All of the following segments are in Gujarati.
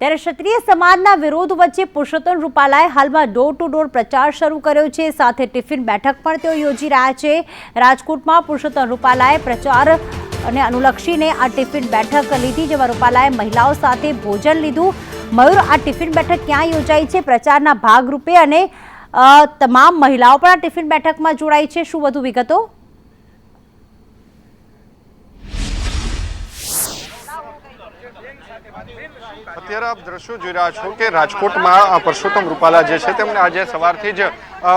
ત્યારે ક્ષત્રિય સમાજના વિરોધ વચ્ચે પુરુષોત્તમ રૂપાલાએ હાલમાં ડોર ટુ ડોર પ્રચાર શરૂ કર્યો છે. સાથે ટિફિન બેઠક પણ તેઓ યોજી રહ્યા છે. રાજકોટમાં પુરુષોત્તમ રૂપાલાએ પ્રચાર અને અનુલક્ષીને આ ટિફિન બેઠક લીધી, જેમાં રૂપાલાએ મહિલાઓ સાથે ભોજન લીધું. મયુર, આ ટિફિન બેઠક ક્યાં યોજાઈ છે? પ્રચારના ભાગરૂપે અને તમામ મહિલાઓ પણ આ ટિફિન બેઠકમાં જોડાઈ છે. શું વધુ વિગતો? અત્યારે આપ દ્રશ્યો જોઈ રહ્યા છો કે રાજકોટમાં પરસોત્તમ રૂપાલા જે છે તેમણે આજે સવારથી જ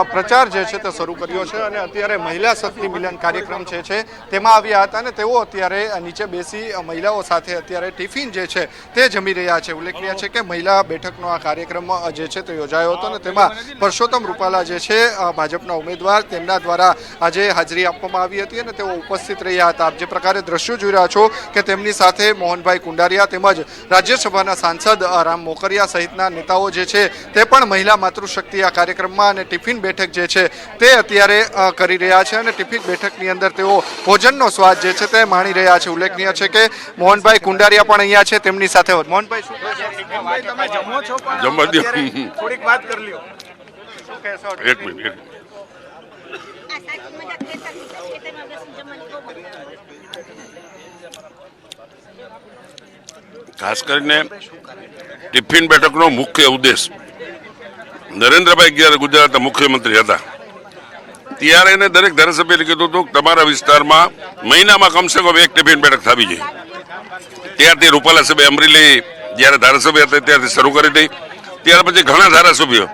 પ્રચાર જે છે તે શરૂ કર્યો છે અને અત્યારે મહિલા શક્તિ મિલન કાર્યક્રમ જે છે તેમાં આવ્યા હતા અને તેઓ અત્યારે નીચે બેસી મહિલાઓ સાથે અત્યારે ટિફિન જે છે તે જમી રહ્યા છે. ઉલ્લેખનીય છે કે મહિલા બેઠકનો આ કાર્યક્રમ જે છે તે યોજાયો હતો અને તેમાં પરસોત્તમ રૂપાલા જે છે ભાજપના ઉમેદવાર તેમના દ્વારા આજે હાજરી આપવામાં આવી હતી અને તેઓ ઉપસ્થિત રહ્યા હતા. આપ જે પ્રકારે દ્રશ્યો જોઈ રહ્યા છો કે તેમની સાથે મોહનભાઈ કુંડારિયા તેમજ રાજ્યસભાના સાંસદ રામ મોકરિયા સહિતના નેતાઓ જે છે તે પણ મહિલા માતૃશક્તિ આ કાર્યક્રમમાં અને ટિફિન બેઠક જે છે તે અત્યારે કરી રહ્યા છે અને ટિફિન બેઠકની અંદર તેઓ ભોજનનો સ્વાદ જે છે તે માણી રહ્યા છે. ઉલ્લેખનીય છે કે મોહનભાઈ કુંડારિયા પણ અહીંયા છે તેમની સાથે. મોહનભાઈ તમે જમો છો પણ જમવા દ્યો. અત્યારે થોડીક વાત કરી લ્યો. એક મિનિટ. ખાસ કરીને ટિફિન બેઠકનો મુખ્ય ઉદ્દેશ નરેન્દ્રભાઈ જ્યારે ગુજરાતના મુખ્યમંત્રી હતા. ત્યારે એને દરેક ધારાસભ્યને કીધું હતું કે તમારા વિસ્તારમાં મહિનામાં કમસે કમ એક ટિફિન બેઠક થવી જોઈએ. ત્યારથી રૂપાલા સાહેબે અમરેલી જ્યારે ધારાસભ્ય હતા ત્યારથી શરૂ કરી હતી. ત્યાર પછી ઘણા ધારાસભ્યો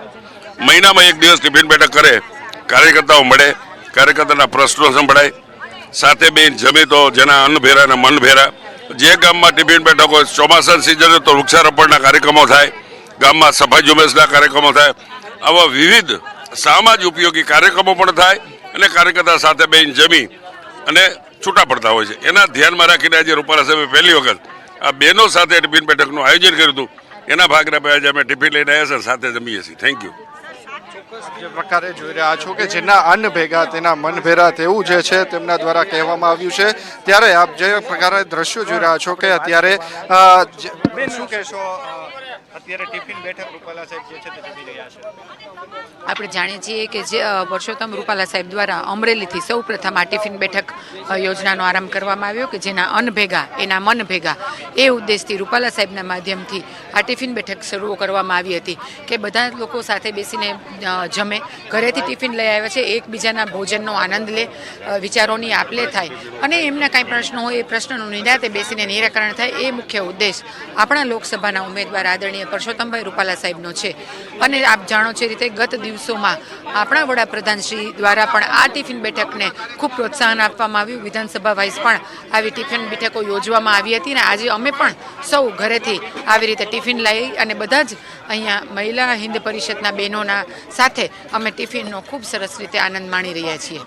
મહિનામાં એક દિવસ ટિફિન બેઠક કરે, કાર્યકર્તાઓ મળે કાર્યકર્તાના પ્રશ્નો સંભળાય. સાથે બેન જમે તો જેના અન્નભેરા અને મનભેરા જે ગામમાં ટિફિન બેઠક હોય ચોમાસાની સિઝને તો વૃક્ષારોપણના કાર્યક્રમો થાય. ગામમાં સફાઈ ઝુંબેશના કાર્યક્રમો થાય. આવા વિવિધ સામાજ ઉપયોગી કાર્યક્રમો પણ થાય અને કાર્યકર્તા સાથે બેન જમી અને છૂટા પડતા હોય છે. એના ધ્યાનમાં રાખીને આજે રૂપાલા સાહેબે પહેલી વખત આ બહેનો સાથે ટિફિન બેઠકનું આયોજન કર્યું હતું. એના ભાગરૂપે આજે અમે ટિફિન લઈને આવ્યા છે સાથે જમીએ છીએ. થેન્ક યુ પ્રકારે જોઈ રહ્યા છો કે જેના અન્ન ભેગા, તેના મન ભેરા તેવું જે છે તેમના દ્વારા કહેવામાં આવ્યું છે. ત્યારે આપ જે પ્રકારે દ્રશ્યો જોઈ રહ્યા છો કે અત્યારે શું કહેશો? અત્યારે ટિફિન બેઠક રૂપાલા સાહેબ જે છે તે જમી રહ્યા છે. આપણે જાણીએ છીએ કે જે પરસોત્તમ રૂપાલા સાહેબ દ્વારા અમરેલીથી સૌ પ્રથમ આ ટિફિન બેઠક યોજનાનો આરંભ કરવામાં આવ્યો કે જેના અન્ન ભેગા, એના મન ભેગા, એ ઉદ્દેશથી રૂપાલા સાહેબના માધ્યમથી આ ટિફિન બેઠક શરૂ કરવામાં આવી હતી કે બધા લોકો સાથે બેસીને જમે, ઘરેથી ટિફિન લઈ આવ્યા છે, એકબીજાના ભોજનનો આનંદ લે વિચારોની આપલે થાય અને એમના કાંઈ પ્રશ્નો હોય, એ પ્રશ્નનું નિરાતે બેસીને નિરાકરણ થાય, એ મુખ્ય ઉદ્દેશ આપણા લોકસભાના ઉમેદવાર આદરણીય પરસોત્તમભાઈ રૂપાલા સાહેબનો છે. અને આપ જાણો છે રીતે ગત દિવસોમાં આપણા વડાપ્રધાન શ્રી દ્વારા પણ આ ટિફિન બેઠકને ખૂબ પ્રોત્સાહન આપવામાં આવ્યું. વિધાનસભા વાઇઝ પણ આવી ટિફિન બેઠકો યોજવામાં આવી હતી અને આજે અમે પણ સૌ ઘરેથી આવી રીતે ટિફિન લઈ અને બધા જ અહીંયા મહિલા હિન્દ પરિષદના બહેનોના સાથે અમે ટિફિનનો ખૂબ સરસ રીતે આનંદ માણી રહ્યા છીએ.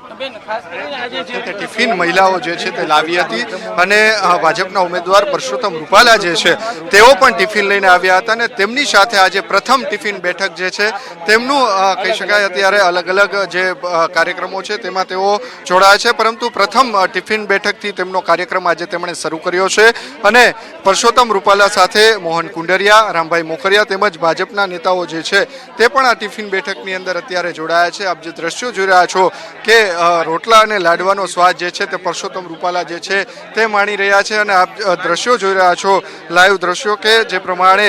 ટિફિન મહિલાઓ જે છે તે લાવી હતી અને ભાજપના ઉમેદવાર પરસોત્તમ રૂપાલા જે છે તેઓ પણ ટિફિન લઈને આવ્યા હતા અને તેમની સાથે આજે પ્રથમ ટિફિન બેઠક જે છે તેમનું કહી શકાય, અત્યારે અલગ અલગ જે કાર્યક્રમો છે, તેમાં તેઓ જોડાયા છે. પરંતુ પ્રથમ ટિફિન બેઠકથી તેમનો કાર્યક્રમ આજે તેમણે શરૂ કર્યો છે. અને પરસોત્તમ રૂપાલા સાથે મોહન કુંડરિયા, રામભાઈ મોકરિયા તેમજ ભાજપના નેતાઓ જે છે, તે પણ આ ટિફિન બેઠકની અંદર અત્યારે જોડાયા છે. આપ જે દ્રશ્યો જોઈ રહ્યા છો કે રોટલા અને લાડવાનો સ્વાદ જે છે, તે પરસોત્તમ રૂપાલા જે છે, તે માણી રહ્યા છે. અને આપ દ્રશ્યો જોઈ રહ્યા છો, લાઈવ દ્રશ્યો કે, જે પ્રમાણે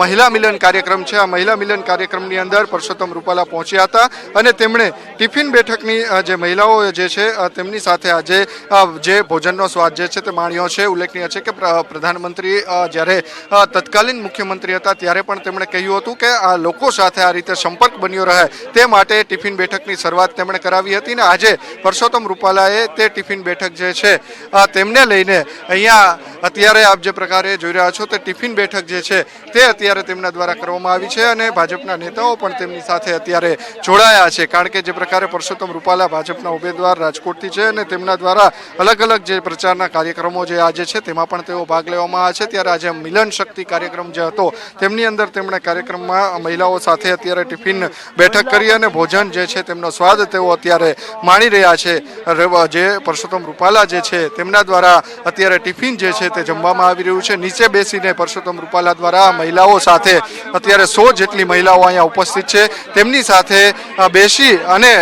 મહિલા મિલન કાર્યક્રમ છે. આ મહિલા મિલન કાર્યક્રમની અંદર પરસોત્તમ રૂપાલા પહોંચ્યા હતા અને તેમણે ટિફિન બેઠકની જે મહિલાઓ જે છે તેમની સાથે આજે જે ભોજનનો સ્વાદ જે છે તે માણ્યો છે. ઉલ્લેખનીય છે કે પ્રધાનમંત્રી જ્યારે તત્કાલીન મુખ્યમંત્રી હતા ત્યારે પણ તેમણે કહ્યું હતું કે, આ લોકો સાથે આ રીતે સંપર્ક બન્યો રહે તે માટે ટિફિન બેઠકની શરૂઆત તેમણે કરાવી હતી ને આજે પરસોત્તમ રૂપાલાએ તે ટિફિન બેઠક જે છે તેમને લઈને અહીંયા અત્યારે આપ જે પ્રકારે જોઈ રહ્યા છો તે ટિફિન બેઠક જે છે તે અત્યારે તેમના દ્વારા કરવામાં આવી છે અને ભાજપના નેતાઓ પણ તેમની સાથે અત્યારે જોડાયા છે. કારણ કે જે પ્રકારે પરસોત્તમ રૂપાલા ભાજપના ઉમેદવાર રાજકોટથી છે અને તેમના દ્વારા અલગ અલગ જે પ્રચારના કાર્યક્રમો જે આજે છે તેમાં પણ તેઓ ભાગ લેવામાં આવ્યા છે. ત્યારે આજે મિલન શક્તિ કાર્યક્રમ જે હતો તેમની અંદર તેમણે કાર્યક્રમમાં મહિલાઓ સાથે અત્યારે ટિફિન બેઠક કરી અને ભોજન જે છે તેમનો સ્વાદ તેઓ અત્યારે માણી રહ્યા છે. જે પરસોત્તમ રૂપાલા જે છે તેમના દ્વારા અત્યારે ટિફિન જે છે તે જમવામાં આવી રહ્યું છે. નીચે બેસીને પરસોત્તમ રૂપાલા દ્વારા મહિલાઓ સાથે અત્યારે સો જેટલી મહિલાઓ અહીંયા ઉપસ્થિત છે. તેમની સાથે બેસી અને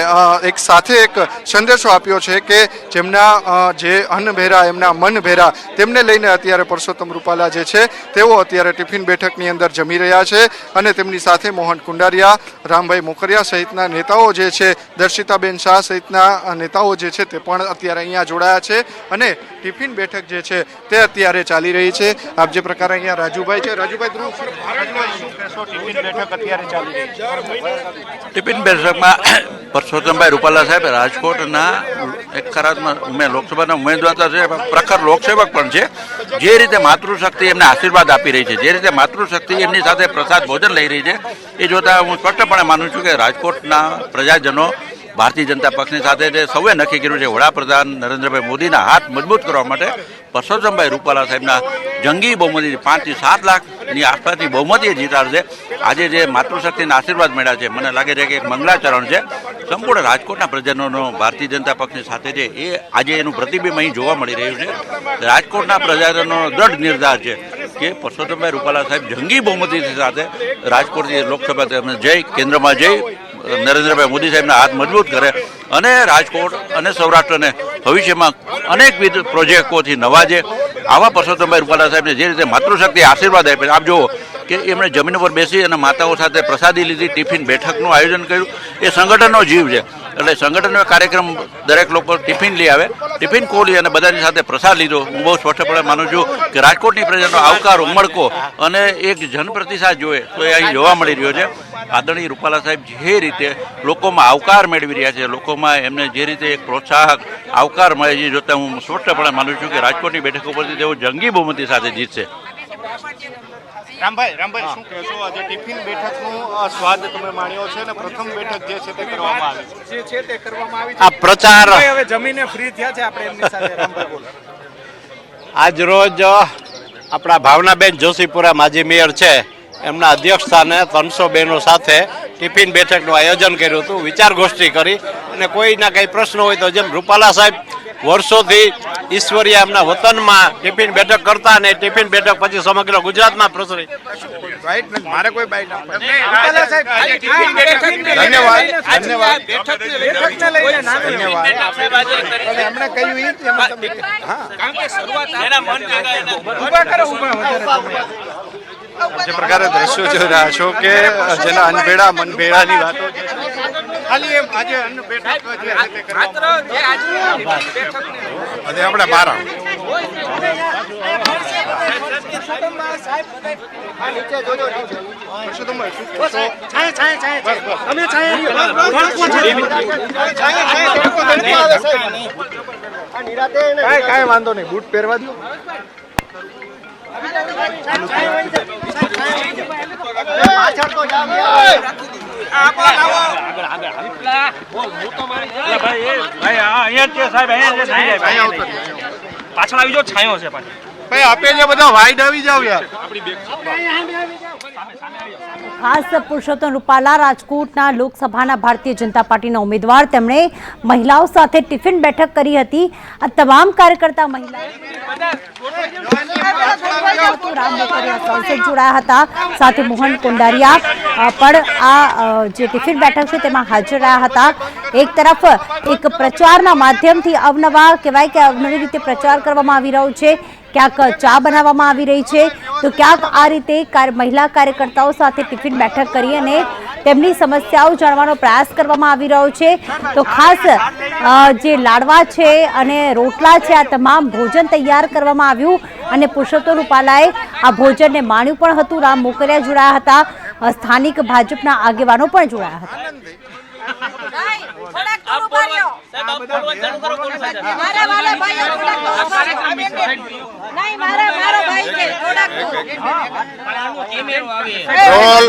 એક સાથે એક સંદેશો આપ્યો છે કે જેમના જે અન્નભેરા, એમના મનભેરા તેમને લઈને અત્યારે પરસોત્તમ રૂપાલા જે છે, તેઓ અત્યારે ટિફિન બેઠકની અંદર જમી રહ્યા છે અને તેમની સાથે મોહન કુંડારિયા, રામભાઈ મોકરિયા સહિતના નેતાઓ જે છે, દર્શિતાબેન શાહ સહિતના નેતાઓ જે છે તે પણ અત્યારે અહીંયા જોડાયા છે અને ટિફિન બેઠક જે છે તે અત્યારે ચાલી રહી છે. આપ જે પ્રકારે અહીંયા રાજુભાઈ છે, રાજુભાઈ ટિફિન બેઠકમાં પરસોત્તમભાઈ રૂપાલા સાહેબ રાજકોટના એક ખરાતમાં ઉમે લોકસભાના ઉમેદવાર છે પ્રખર લોકસેવક પણ છે. જે રીતે માતૃશક્તિ એમને આશીર્વાદ આપી રહી છે, જે રીતે માતૃશક્તિ એમની સાથે પ્રસાદ ભોજન લઈ રહી છે, એ જોતાં હું સ્પષ્ટપણે માનું છું કે રાજકોટના પ્રજાજનો ભારતીય જનતા પક્ષની સાથે જે સૌએ નક્કી કર્યું છે, વડાપ્રધાન નરેન્દ્રભાઈ મોદીના હાથ મજબૂત કરવા માટે પરસોત્તમભાઈ રૂપાલા સાહેબના જંગી બહુમતી, પાંચથી સાત લાખની આસપાસની બહુમતીએ જીતાડશે આજે જે માતૃશક્તિના આશીર્વાદ મળ્યા છે, મને લાગે છે કે એક મંગલાચરણ છે. સંપૂર્ણ રાજકોટના પ્રજાજનોનો ભારતીય જનતા પક્ષની સાથે છે, એ આજે એનું પ્રતિબિંબ અહીં જોવા મળી રહ્યું છે. રાજકોટના પ્રજાજનોનો દ્રઢ નિર્ધાર છે કે પરસોત્તમભાઈ રૂપાલા સાહેબ જંગી બહુમતી સાથે રાજકોટથી લોકસભા જય, કેન્દ્રમાં જઈ નરેન્દ્રભાઈ મોદી સાહેબના હાથ મજબૂત કરે અને રાજકોટ અને સૌરાષ્ટ્રને ભવિષ્યમાં અનેકવિધ પ્રોજેક્ટોથી નવાજે. આવા પરસોત્તમભાઈ રૂપાલા સાહેબને જે રીતે માતૃશક્તિ આશીર્વાદ આપે આપ જુઓ કે એમણે જમીન ઉપર બેસી અને માતાઓ સાથે પ્રસાદી લીધી, ટિફિન બેઠકનું આયોજન કર્યું. એ સંગઠનનો જીવ છે. એટલે સંગઠનનો કાર્યક્રમ દરેક લોકો ટિફિન લઈ આવે. ટિફિન ખોલી અને બધાની સાથે પ્રસાદ લીધો. હું બહુ સ્પષ્ટપણે માનું છું કે રાજકોટની પ્રજાનો આવકાર ઉમળકો અને એક જનપ્રતિસાદ જોઈએ તો એ અહીં જોવા મળી રહ્યો છે. આદરણીય રૂપાલા સાહેબ જે રીતે લોકોમાં આવકાર મેળવી રહ્યા છે લોકોમાં એમને જે રીતે એક પ્રોત્સાહક આવકાર મળે છે જોતા હું સ્પષ્ટપણે માનું છું કે રાજકોટની બેઠક ઉપરથી તેઓ જંગી બહુમતી સાથે જીતશે. રામભાઈ રામભાઈ શું કહેશો? આજે ટિફિન બેઠકનો સ્વાદ તમે માણ્યો છે અને પ્રથમ બેઠક જે છે તે કરવામાં આવી છે. જે છે તે કરવામાં આવી આ પ્રચાર હવે જમીને ફ્રી થયા છે આપણે એમની સાથે. રામભાઈ બોલો. આજ રોજ આપણા ભાવનાબેન જોશીપુરા માજી મેયર છે. એમના અધ્યક્ષ સ્થાને ત્રણસો બહેનો સાથે ટિફિન બેઠકનું આયોજન કર્યું હતું વિચાર ગોષ્ઠી કરી અને કોઈના કંઈ પ્રશ્ન હોય તો જેમ રૂપાલા સાહેબ વર્ષોથી ઈશ્વરીય એમના વતનમાં ટિફિન બેઠક કરતા અને ટિફિન બેઠક પછી સમગ્ર ગુજરાતમાં પ્રસરી. મારે કોઈ બાઈટ આપવાની રૂપાલા સાહેબ આજે ટિફિન બેઠક ધન્યવાદ. ધન્યવાદ. જ પ્રકારે દ્રશ્યો જોઈ રહ્યા છો કે જેના અનભેડા મનભેડાની વાતો ખાલી એમ આજે અન્ન બેઠક જે છે તે કરવામાં આજે આપણે કાંઈ કાંઈ વાંધો નહીં બૂટ પહેરવા દો. પાછળ આવી જાઓ છાંયો છે પાછળ. ઉમેદવાર તેમણે મહિલાઓ સાથે ટિફિન બેઠક કરી હતી. તમામ કાર્યકર્તા મહિલાઓ જોડાયા હતા. સાથે મોહન કુંડારિયા પણ આ જે ટિફિન બેઠક છે તેમાં હાજર રહ્યા હતા. એક તરફ એક પ્રચારના માધ્યમથી અવનવા, કહેવાય કે અવનવી રીતે પ્રચાર કરવામાં આવી રહ્યો છે. ક્યાંક ચા બનાવવામાં આવી રહી છે. તો ક્યાંક આ રીતે કાર- મહિલા કાર્યકર્તાઓ સાથે ટિફિન બેઠક કરી અને તેમની સમસ્યાઓ જાણવાનો પ્રયાસ કરવામાં આવી રહ્યો છે. તો ખાસ જે લાડવા છે અને રોટલા છે આ તમામ ભોજન તૈયાર કરવામાં આવ્યું અને પુરુષોત્તમ રૂપાલાએ આ ભોજનને માણ્યું પણ હતું. રામ મોકરિયા જોડાયા હતા. સ્થાનિક ભાજપના આગેવાનો પણ જોડાયા હતા. મારા વાલા. નહીં મારા મારો ભાઈ છે થોડાક તો. રોલ.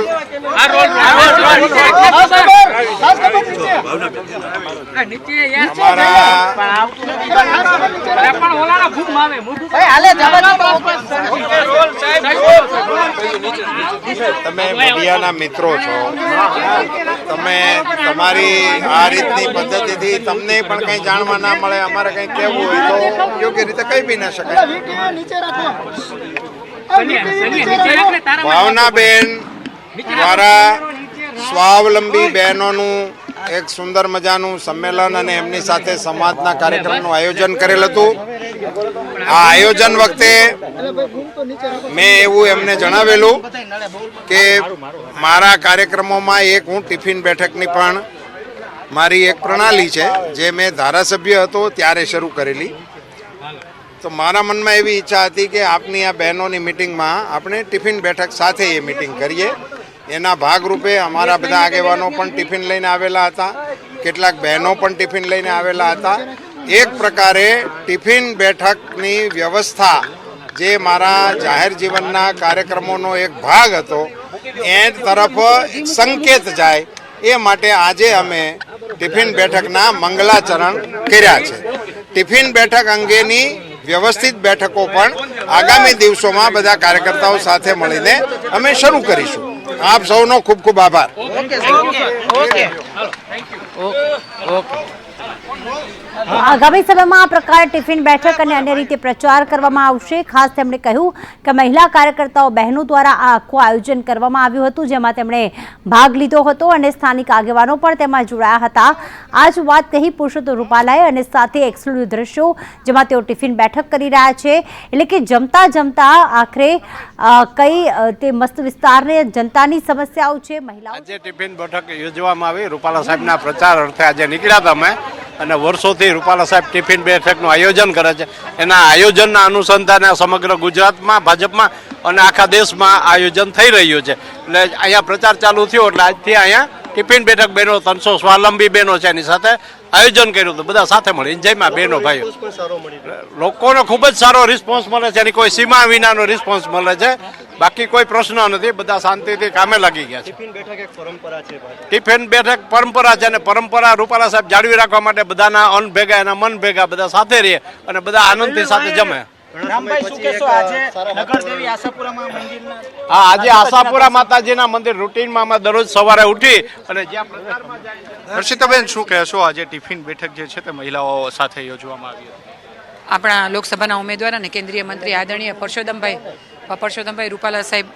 તમે મીડિયાના મિત્રો છો. તમે તમારી આ રીતની પદ્ધતિથી તમને પણ કંઈ જાણવા ના મળે અમારે કંઈ કહેવું હોય તો યોગ્ય રીતે કહી બી ના શકાય. ભાવનાબેન દ્વારા સ્વાવલંબી બહેનોનું એક સુંદર મજાનું સંમેલન અને એમની સાથે સમાજના કાર્યક્રમનું આયોજન કરેલ હતું. આ આયોજન વખતે મેં એવું એમને જણાવેલું કે મારા કાર્યક્રમોમાં એક હું ટિફિન બેઠકની પણ મારી એક પ્રણાલી છે, જે મેં ધારાસભ્ય હતો ત્યારે શરૂ કરેલી. તો મારા મનમાં એવી ઈચ્છા હતી કે આપની આ બહેનોની મિટિંગમાં આપણે ટિફિન બેઠક સાથે એ મિટિંગ કરીએ. એના ભાગરૂપે અમારા બધા આગેવાનો પણ ટિફિન લઈને આવેલા હતા. કેટલાક બહેનો પણ ટિફિન લઈને આવેલા હતા. એક પ્રકારે ટિફિન બેઠકની વ્યવસ્થા જે મારા જાહેર જીવનના કાર્યક્રમોનો એક ભાગ હતો એ તરફ સંકેત જાય. એ માટે આજે અમે ટિફિન બેઠકના મંગલાચરણ કર્યા છે. ટિફિન બેઠક અંગેની વ્યવસ્થિત બેઠકો પણ આગામી દિવસોમાં બધા કાર્યકર્તાઓ સાથે મળીને અમે શરૂ કરીશું. આપ સૌનો ખૂબ ખૂબ આભાર. આગામી સમયમાં આ પ્રકારે ટિફિન બેઠક અને અન્ય રીતે પ્રચાર કરવામાં આવશે. ખાસ તેમણે કહ્યું કે મહિલા કાર્યકર્તાઓ બહેનો દ્વારા આ આખું આયોજન કરવામાં આવ્યું હતું, જેમાં તેમણે ભાગ લીધો હતો અને સ્થાનિક આગેવાનો પણ તેમાં જોડાયા હતા. આ જ વાત કહી પુરુષોત્તમ રૂપાલાએ અને સાથે એક્સક્લુઝિવ દ્રશ્યો, જેમાં તેઓ ટિફિન બેઠક કરી રહ્યા છે. એટલે કે જમતા જમતા આખરે કઈ તે મસ્ત વિસ્તારને જનતાની સમસ્યાઓ છે, મહિલાઓ આજે ટિફિન બેઠક યોજવામાં આવી. રૂપાલા સાહેબના પ્રચાર અર્થે આજે નીકળ્યા હતા અને વર્ષોથી રૂપાલા સાહેબ ટિફિન બેઠકનું આયોજન કરે છે. એના આયોજનના અનુસંધાને સમગ્ર ગુજરાતમાં, ભાજપમાં અને આખા દેશમાં આયોજન થઈ રહ્યું છે. એટલે અહીંયા પ્રચાર ચાલુ થયો એટલે આજથી અહીંયા ટિફિન બેઠક બહેનો ત્રણસો સ્વાવલંબી બહેનો છે એની સાથે આયોજન કર્યું હતું. બધા સાથે મળી જયમાં બહેનો ભાઈઓ. લોકોનો ખૂબ જ સારો રિસ્પોન્સ મળે છે. એની કોઈ સીમા વિનાનો રિસ્પોન્સ મળે છે. બાકી કોઈ પ્રશ્ન નથી બધા શાંતિથી કામે લાગી ગયા છે. ટિફિન બેઠક પરંપરા છે અને પરંપરા રૂપાલા સાહેબ જાળવી રાખવા માટે બધાના અન્ન ભેગા એના મન ભેગા બધા સાથે રહે અને બધા આનંદથી સાથે જમે. રામભાઈ શું કહેશો આજે નગરદેવી આશાપુરામાં મંદિરના? હા આજે આશાપુરા માતાજીના મંદિર રૂટીનમાં અમે દરરોજ સવારે ઉઠી અને હર્ષિતાબેન શું કહેશો આજે ટિફિન બેઠક જે છે તે મહિલાઓ સાથે યોજવામાં આવી હતી? આપણા લોકસભાના ઉમેદવાર અને કેન્દ્રીય મંત્રી આદરણીય પરસોત્તમભાઈ પરસોત્તમભાઈ રૂપાલા સાહેબ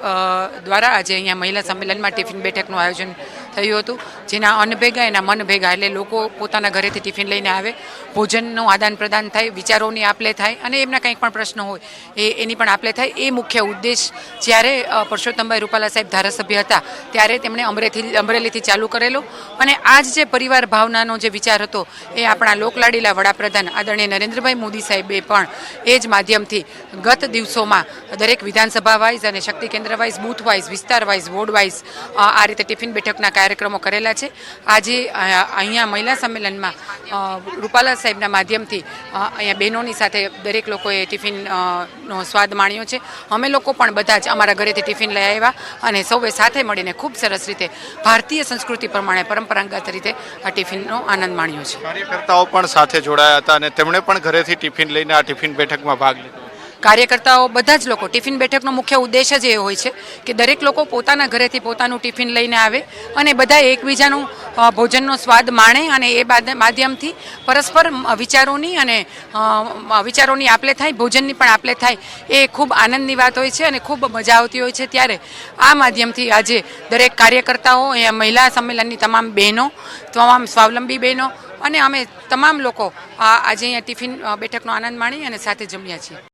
દ્વારા આજે અહીંયા મહિલા સંમેલનમાં ટિફિન બેઠકનું આયોજન થયું હતું. જેના અન્ન ભેગા, એના મન ભેગા. એટલે લોકો પોતાના ઘરેથી ટિફિન લઈને આવે. ભોજનનું આદાન પ્રદાન થાય, વિચારોની આપલે થાય અને એમના કંઈક પણ પ્રશ્નો હોય, એ એની પણ આપલે થાય. એ મુખ્ય ઉદ્દેશ જ્યારે પરસોત્તમભાઈ રૂપાલા સાહેબ ધારાસભ્ય હતા, ત્યારે તેમણે અમરેથી, અમરેલીથી ચાલુ કરેલો. અને આજ જે પરિવાર ભાવનાનો જે વિચાર હતો, એ આપણા લોકલાડીલા વડાપ્રધાન આદરણીય નરેન્દ્રભાઈ મોદી સાહેબે પણ એ જ માધ્યમથી ગત દિવસોમાં દરેક વિધાનસભા વાઇઝ અને શક્તિ કેન્દ્ર વાઇઝ બૂથ વાઇઝ વિસ્તાર વાઇઝ વોર્ડ વાઇઝ આ રીતે ટિફિન બેઠકના કાર્યક્રમો કરેલા છે. આજે અહીંયા મહિલા સંમેલનમાં રૂપાલા સાહેબના માધ્યમથી અહીંયા બહેનોની સાથે દરેક લોકોએ ટિફિન નો સ્વાદ માણ્યો છે. અમે લોકો પણ બધા જ અમારા ઘરેથી ટિફિન લઈ આવ્યા અને સૌએ સાથે મળીને ખૂબ સરસ રીતે ભારતીય સંસ્કૃતિ પ્રમાણે પરંપરાગત રીતે આ ટિફિનનો આનંદ માણ્યો છે. કાર્યકર્તાઓ પણ સાથે જોડાયા હતા અને તેમણે પણ ઘરેથી ટિફિન લઈને આ ટિફિન બેઠકમાં ભાગ લીધો. કાર્યકર્તાઓ બધા જ લોકો, ટિફિન બેઠકનો મુખ્ય ઉદ્દેશ જ એ હોય છે કે દરેક લોકો પોતાના ઘરેથી પોતાનું ટિફિન લઈને આવે અને બધા એકબીજાનું ભોજનનો સ્વાદ માણે અને એ માધ્યમથી પરસ્પર વિચારોની અને વિચારોની આપલે થાય, ભોજનની પણ આપલે થાય એ ખૂબ આનંદની વાત હોય છે અને ખૂબ મજા આવતી હોય છે ત્યારે આ માધ્યમથી આજે દરેક કાર્યકર્તાઓ મહિલા સંમેલનની તમામ બહેનો, તમામ સ્વાવલંબી બહેનો અને અમે તમામ લોકો આજે અહીંયા ટિફિન બેઠકનો આનંદ માણી અને સાથે જમ્યા છીએ.